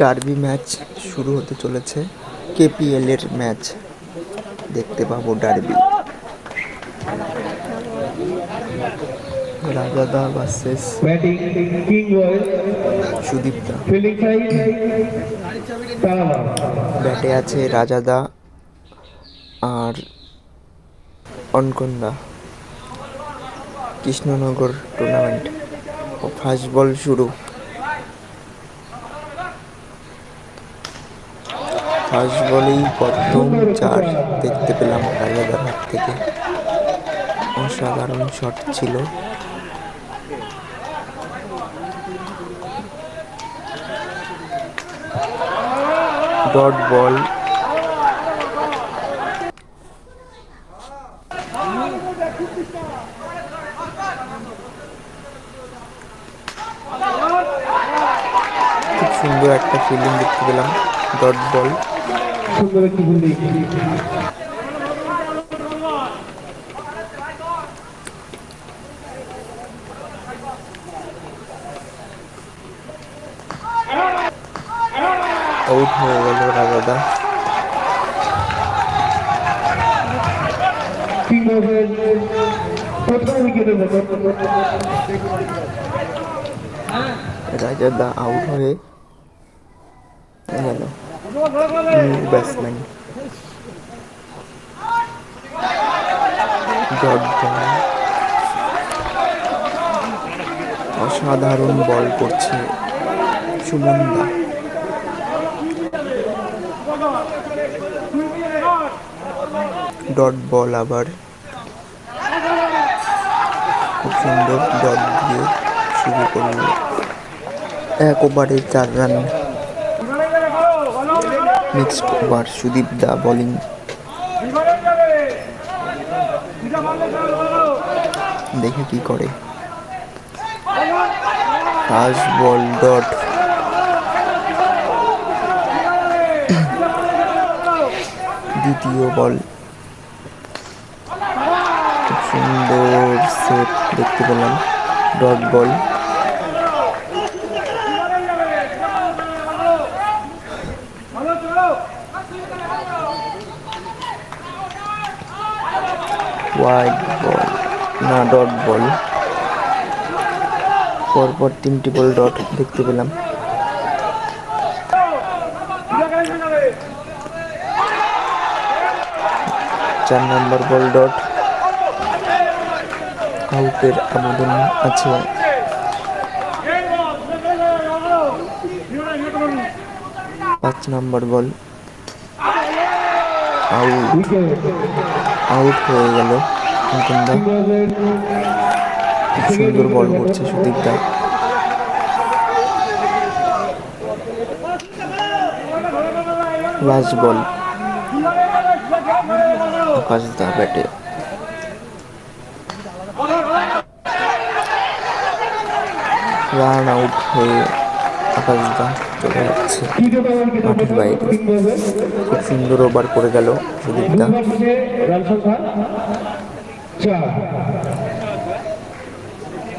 Derby match শুরু হতে চলেছে। কেপিএল এর ম্যাচ দেখতে পাবো ডার্বি। রাজাদা ভার্সেস সুদীপদা Talama. ব্যাটে আছে রাজাদা আর অনকন্দা। কৃষ্ণনগর টুর্নামেন্ট ও ফার্স্ট বল শুরু। ফার্স্ট বলেই প্রথম চার দেখতে পেলাম রাজাদার হাত থেকে। অসাধারণ শট ছিল। Dot ball. খুব সুন্দর একটা ফিল্ডিং দেখতে পেলাম। Dot ball. সুন্দর একটি ফিল্ডিং আউট হয়ে গেল রাজাদা আউট হয়ে গেল। ব্যাটসম্যান অসাধারণ বল করছে সুমনদা ডট বল আবার। খুব সুন্দর ডট দিয়ে শুরু করল। এক ওভারে চার রান। নেক্সট ওভার সুদীপ দা বোলিং দেখে কি করে। ফার্স্ট বল ডট দ্বিতীয় বল সুন্দর সেট দেখতে পেলাম। ডট বল ওয়াইড বল না ডট বল পরপর তিনটি বল ডট দেখতে পেলাম। চার নম্বর বল ডট আউটের আবেদন আছে। পাঁচ নম্বর বল আউট আউট হয়ে গেল কিং খুব সুন্দর বল করছে সুদীপ দা। লাস্ট বল আকাশ দা ব্যাটে। রান আউট হয়ে আকাশ দা চলে যাচ্ছে মাঠের বাইরে। খুব সুন্দর ওভার করে গেল সুদীপ দা দুবার থেকে রান সংখ্যা চার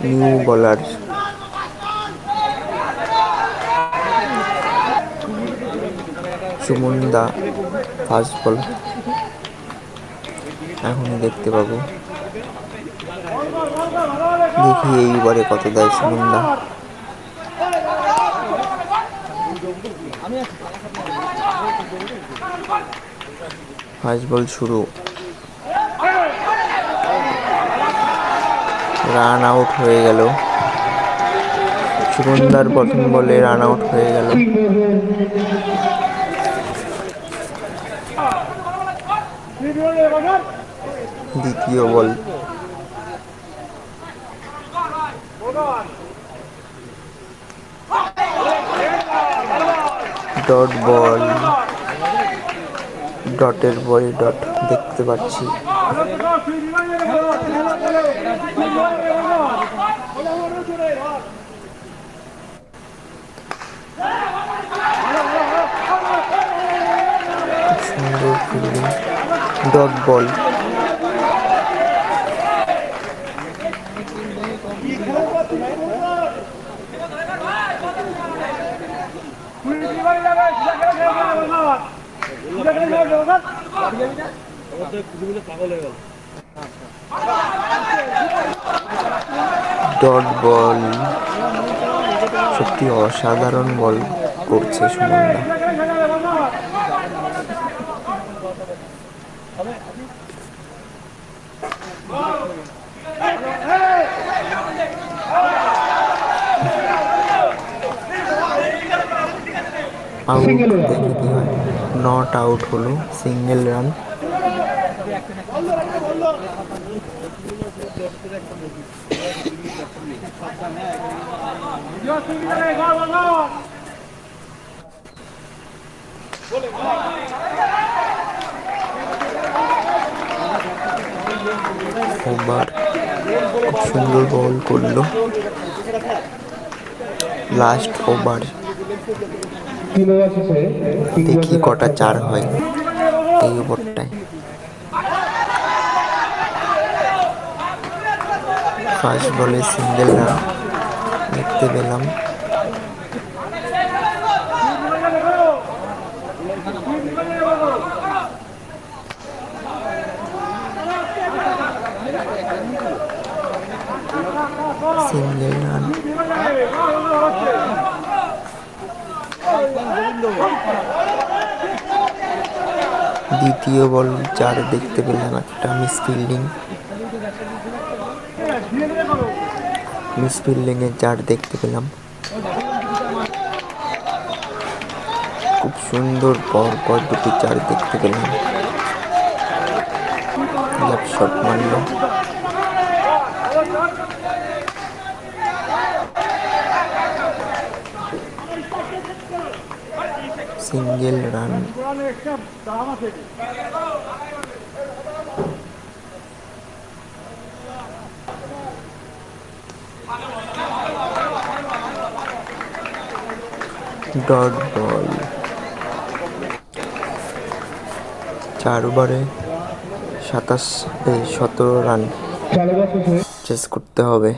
নিউ বলার। সুমন দা ফার্স্ট বল এখনই দেখতে পাবো। দেখি এইবারে কত দেয় সুমন দা। ফার্স্ট বল শুরু। রান আউট হয়ে গেল। সুমনদার প্রথম বলে রান আউট হয়ে গেল। দ্বিতীয় বল। ডট বল ডটের বলে ডট দেখতে পাচ্ছি। ডট সুন্দর ডট বল সত্যি অসাধারণ বল করছে সুমনদা। আউট. দেখে কি হয়? নট আউট হলো সিঙ্গেল রান ওভার খুব সুন্দর বল করল। লাস্ট ওভার দেখি কটা চার হয় এই ওভারটায় ফার্স্ট বলে সিঙ্গেল রান দেখতে পেলাম। সিঙ্গেল রান দ্বিতীয় বল চার দেখতে পেলাম একটা মিস ফিল্ডিং মিস ফিল্ডিংয়ে চার দেখতে পেলাম। খুব সুন্দর পর পর দুটি চার দেখতে পেলাম। শট মারল। Single run. Dot ball. চার ওভারে সাতাশ সতেরো রান। চেস করতে হবে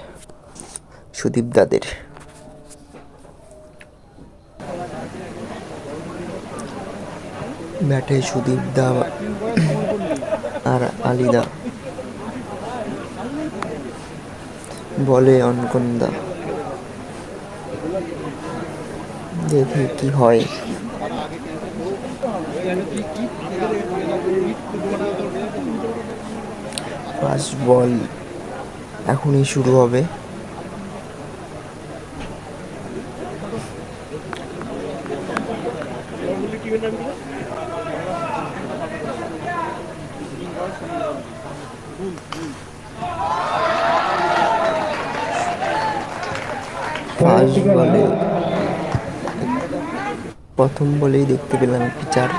সুদীপ দাদের। ব্যাটে সুদীপ দা আর আলিদা বলে অনকন দা। দেখি কি হয়। ফার্স্ট বল এখনই শুরু হবে। ফার্স্ট বলে। প্রথম বলেই দেখতে পেলাম একটি চার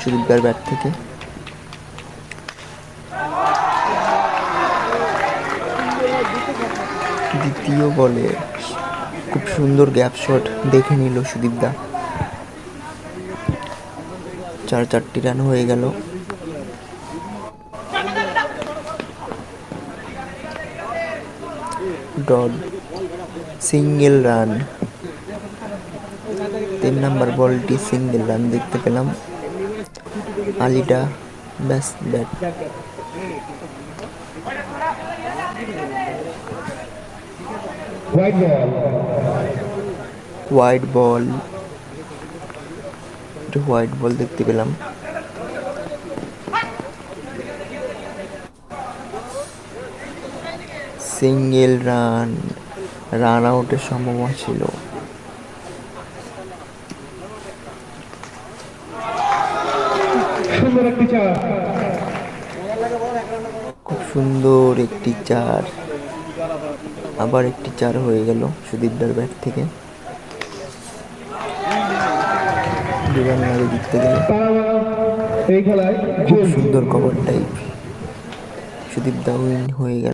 সুদীপদার ব্যাট থেকে। দ্বিতীয় বলে খুব সুন্দর গ্যাপ শট দেখে নিল সুদীপদা। চার চারটি রান হয়ে গেল। Dot single run. তিন নাম্বার বলটি সিঙ্গেল রান দেখতে পেলাম। আলিটা ব্যাস bat. White ball white ball white ball দেখতে পেলাম। Single run. রান আউটের সম্ভাবনা ছিল। খুব সুন্দর একটি চার। আবার একটি চার হয়ে গেল সুদীপদার ব্যাট থেকে। দু রান জিততে গেলে। খুব সুন্দর কভার টাইপ সুদীপ দা উইন হয়ে গেল।